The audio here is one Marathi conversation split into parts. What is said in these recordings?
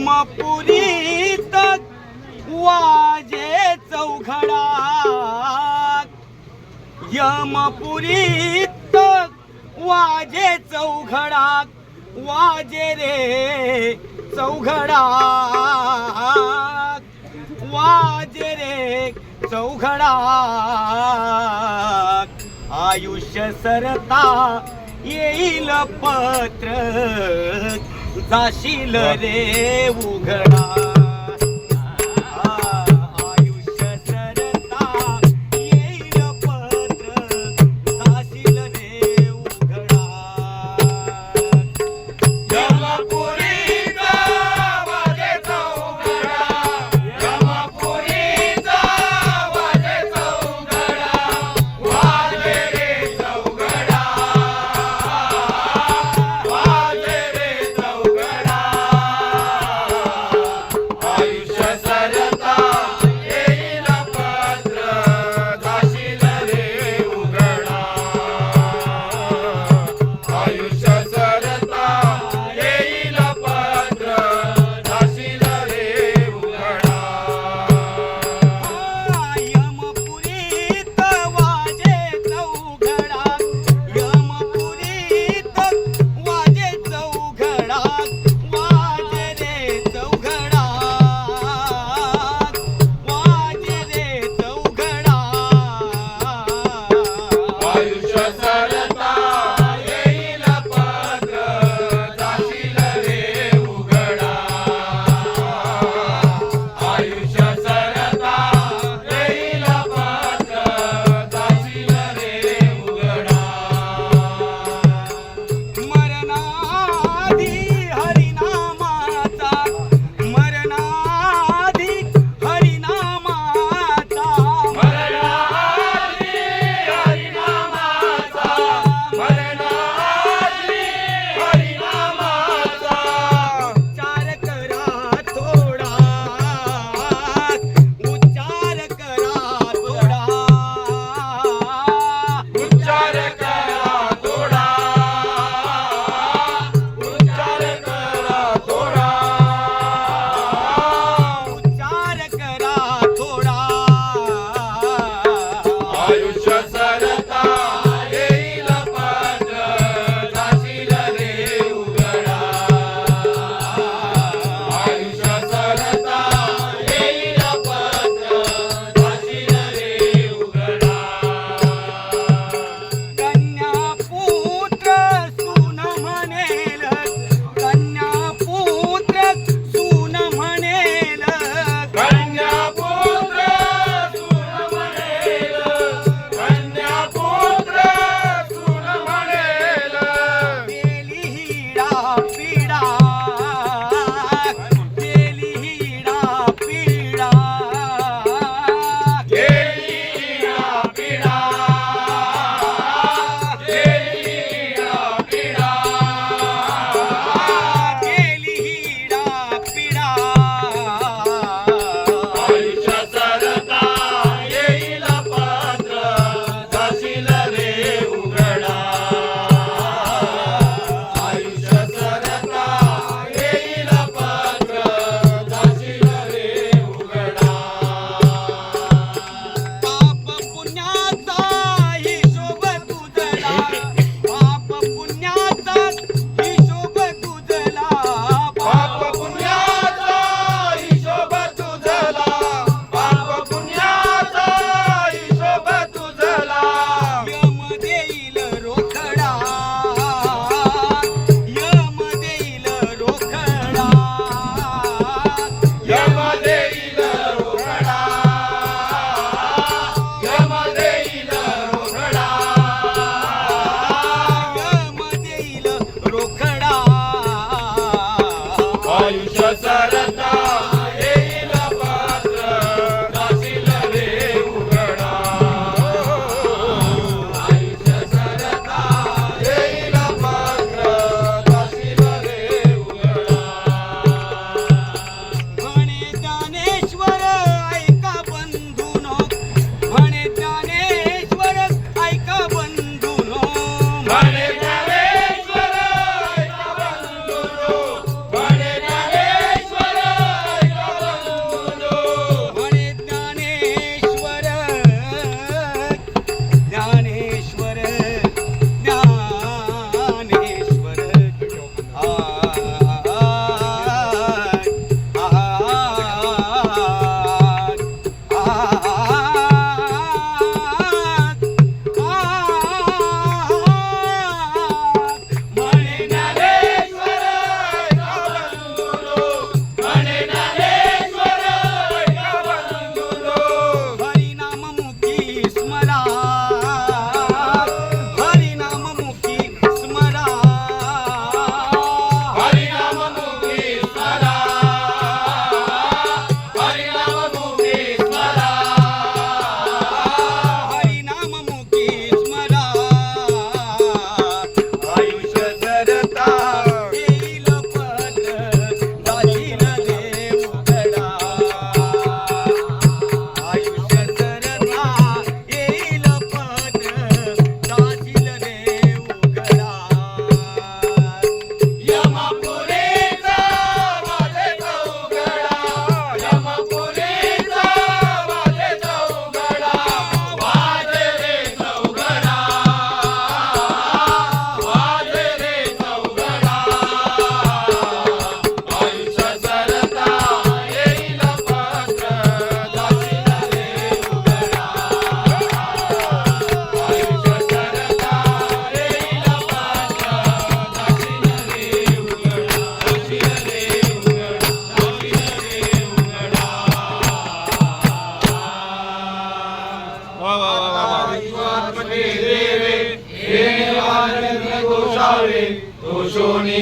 ब्रह्मपुरीत वाजे चौघडा यमपुरीत वाजे चौघडा वाजे रे चौघडा वाजे रे चौघडा आयुष्य सरता येईल पत्र जाशील रे उघड. Para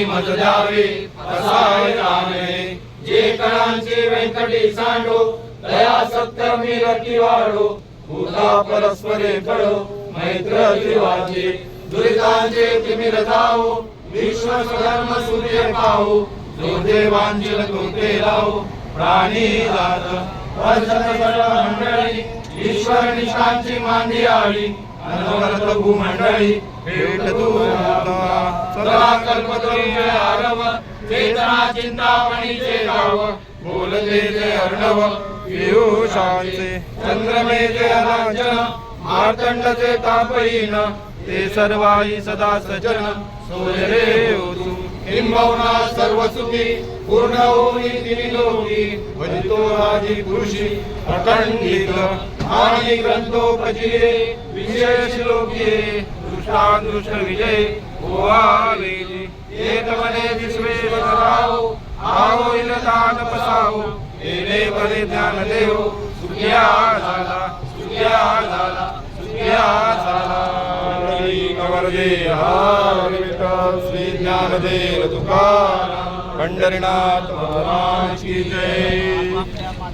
यशोनी द्यावे रामे. जे कणांचे व्यंकटी सांडो दया सत्य मिरती वाढो भूता परस्परे मैत्र जीवाचे. दुरितांचे तिमिर विश्व सूर्य पाहू लावो प्राणी जात मंडळी ईश्वर निशांची मांडी आली अनवरत भूमंडळी भेट सदा आरव। चेतना चिंतामणीचे गाव बोलते अर्णव। पियुषांचे ते सर्वाही सदा सजन। सोयरे होतू किंबहुना सर्व सुखी पूर्ण होई तिनी लोकी भजतो राजी पुरुषी। अखंडित आणि ग्रंथोपजिये विशेष लोकी दृष्टादृष्ट विजय ओवावेली एक मने विश्वेश्वराव आहो इन दान पसाहो येणे बरे ज्ञान देव सुख्या झाला सुख्या झाला सुख्या झाला कवरदे हार विठ्ठल श्री ज्ञानदेव तुकाराम पंढरीनाथ महाराज की जय।